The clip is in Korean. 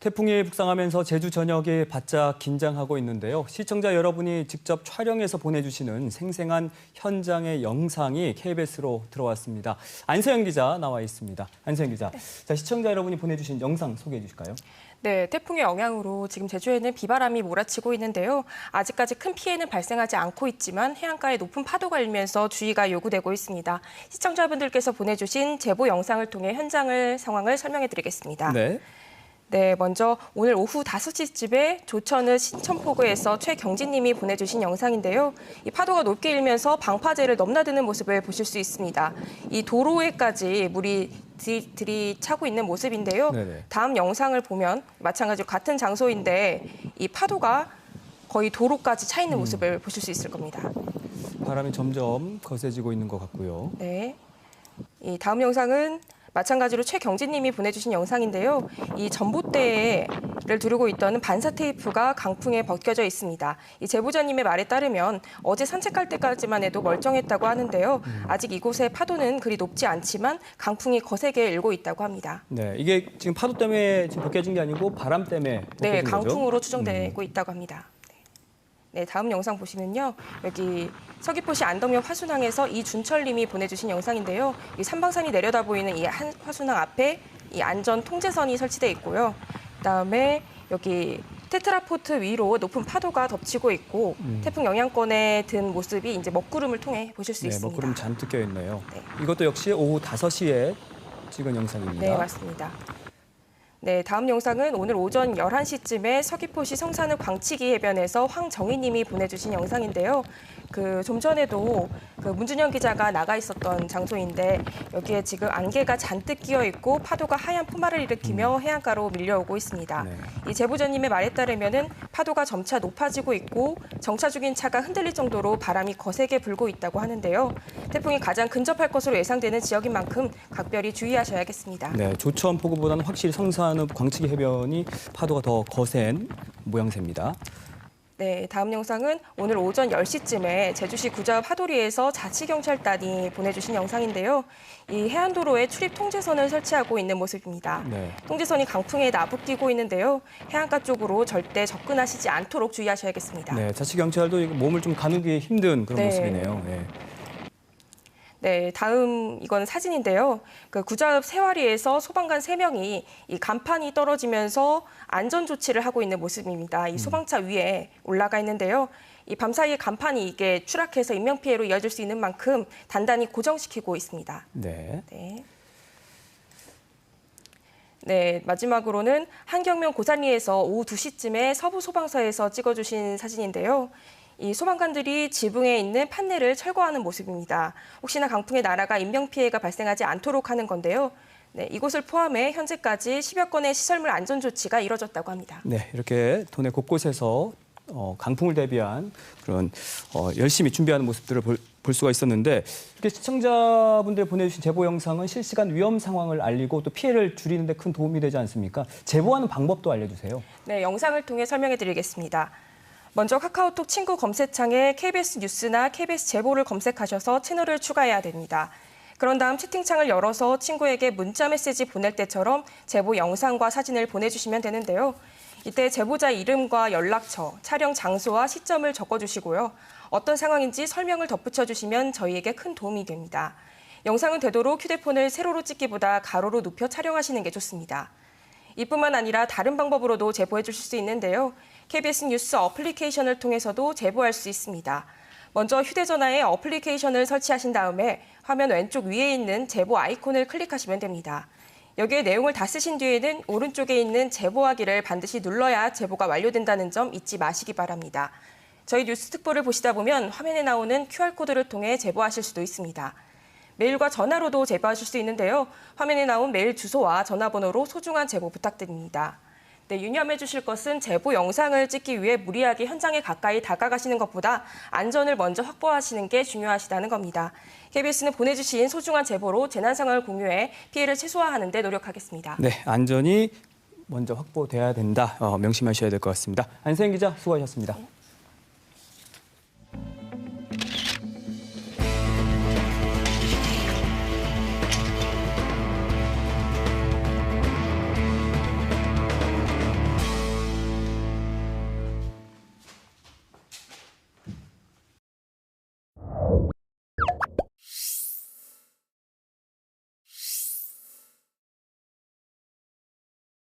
태풍이 북상하면서 제주 전역이 바짝 긴장하고 있는데요. 시청자 여러분이 직접 촬영해서 보내주시는 생생한 현장의 영상이 KBS로 들어왔습니다. 안서영 기자 나와 있습니다. 안서영 기자, 자 시청자 여러분이 보내주신 영상 소개해 주실까요? 네, 태풍의 영향으로 지금 제주에는 비바람이 몰아치고 있는데요. 아직까지 큰 피해는 발생하지 않고 있지만 해안가에 높은 파도가 일면서 주의가 요구되고 있습니다. 시청자분들께서 보내주신 제보 영상을 통해 현장을 상황을 설명해 드리겠습니다. 네. 네, 먼저 오늘 오후 5시쯤에 조천읍 신천포구에서 최경진 님이 보내주신 영상인데요. 이 파도가 높게 일면서 방파제를 넘나드는 모습을 보실 수 있습니다. 이 도로에까지 물이 들이, 들이차고 있는 모습인데요. 네네. 다음 영상을 보면 마찬가지로 같은 장소인데 이 파도가 거의 도로까지 차 있는 모습을 보실 수 있을 겁니다. 바람이 점점 거세지고 있는 것 같고요. 네. 이 다음 영상은 마찬가지로 최경진님이 보내주신 영상인데요. 이 전봇대를 두르고 있던 반사 테이프가 강풍에 벗겨져 있습니다. 이 제보자님의 말에 따르면 어제 산책할 때까지만 해도 멀쩡했다고 하는데요. 아직 이곳의 파도는 그리 높지 않지만 강풍이 거세게 일고 있다고 합니다. 네, 이게 지금 파도 때문에 지금 벗겨진 게 아니고 바람 때문에 네? 강풍으로 추정되고 있다고 합니다. 네, 다음 영상 보시면요. 여기 서귀포시 안덕역 화순항에서 이준철 님이 보내주신 영상인데요. 이 삼방산이 내려다 보이는 이 한 화순항 앞에 이 안전 통제선이 설치돼 있고요. 그다음에 여기 테트라포트 위로 높은 파도가 덮치고 있고 태풍 영향권에 든 모습이 이제 먹구름을 통해 보실 수 네, 있습니다. 먹구름 잔뜩 껴 있네요. 네. 이것도 역시 오후 5시에 찍은 영상입니다. 네, 맞습니다. 네, 다음 영상은 오늘 오전 11시쯤에 서귀포시 성산읍 광치기 해변에서 황정희 님이 보내주신 영상인데요. 그 좀 전에도 그 문준영 기자가 나가 있었던 장소인데 여기에 지금 안개가 잔뜩 끼어 있고 파도가 하얀 포마를 일으키며 해안가로 밀려오고 있습니다. 네. 이 제보자님의 말에 따르면은 파도가 점차 높아지고 있고 정차 중인 차가 흔들릴 정도로 바람이 거세게 불고 있다고 하는데요. 태풍이 가장 근접할 것으로 예상되는 지역인 만큼 각별히 주의하셔야겠습니다. 네, 조천 포구보다는 확실히 성산 읍 광치기 해변이 파도가 더 거센 모양새입니다. 네, 다음 영상은 오늘 오전 10시쯤에 제주시 구자읍 하도리에서 자치경찰단이 보내주신 영상인데요. 이 해안도로에 출입 통제선을 설치하고 있는 모습입니다. 네. 통제선이 강풍에 나부끼고 있는데요. 해안가 쪽으로 절대 접근하시지 않도록 주의하셔야겠습니다. 네, 자치경찰도 몸을 좀 가누기 힘든 그런 네. 모습이네요. 네. 네, 다음 이건 사진인데요. 그 구자읍 세와리에서 소방관 세명이이 간판이 떨어지면서 안전 조치를 하고 있는 모습입니다. 이 소방차 위에 올라가 있는데요. 이 밤사이에 간판이 이게 추락해서 인명피해로 이어질 수 있는 만큼 단단히 고정시키고 있습니다. 네. 네. 네, 마지막으로는 한경면 고산리에서 오후 2시쯤에 서부 소방서에서 찍어주신 사진인데요. 이 소방관들이 지붕에 있는 판넬을 철거하는 모습입니다. 혹시나 강풍에 날아가 인명피해가 발생하지 않도록 하는 건데요. 네, 이곳을 포함해 현재까지 10여 건의 시설물 안전 조치가 이뤄졌다고 합니다. 네, 이렇게 도내 곳곳에서 어, 강풍을 대비한 그런 어, 열심히 준비하는 모습들을 볼, 볼 수가 있었는데 이렇게 시청자분들 보내주신 제보 영상은 실시간 위험 상황을 알리고 또 피해를 줄이는 데 큰 도움이 되지 않습니까? 제보하는 방법도 알려주세요. 네, 영상을 통해 설명해 드리겠습니다. 먼저 카카오톡 친구 검색창에 KBS 뉴스나 KBS 제보를 검색하셔서 채널을 추가해야 됩니다. 그런 다음 채팅창을 열어서 친구에게 문자 메시지 보낼 때처럼 제보 영상과 사진을 보내주시면 되는데요. 이때 제보자 이름과 연락처, 촬영 장소와 시점을 적어주시고요. 어떤 상황인지 설명을 덧붙여 주시면 저희에게 큰 도움이 됩니다. 영상은 되도록 휴대폰을 세로로 찍기보다 가로로 눕혀 촬영하시는 게 좋습니다. 이뿐만 아니라 다른 방법으로도 제보해 주실 수 있는데요. KBS 뉴스 어플리케이션을 통해서도 제보할 수 있습니다. 먼저 휴대전화에 어플리케이션을 설치하신 다음에 화면 왼쪽 위에 있는 제보 아이콘을 클릭하시면 됩니다. 여기에 내용을 다 쓰신 뒤에는 오른쪽에 있는 제보하기를 반드시 눌러야 제보가 완료된다는 점 잊지 마시기 바랍니다. 저희 뉴스 특보를 보시다 보면 화면에 나오는 QR코드를 통해 제보하실 수도 있습니다. 메일과 전화로도 제보하실 수 있는데요. 화면에 나온 메일 주소와 전화번호로 소중한 제보 부탁드립니다. 네, 유념해 주실 것은 제보 영상을 찍기 위해 무리하게 현장에 가까이 다가가시는 것보다 안전을 먼저 확보하시는 게 중요하시다는 겁니다. KBS는 보내주신 소중한 제보로 재난 상황을 공유해 피해를 최소화하는 데 노력하겠습니다. 네, 안전이 먼저 확보돼야 된다. 어, 명심하셔야 될 것 같습니다. 안세영 기자 수고하셨습니다.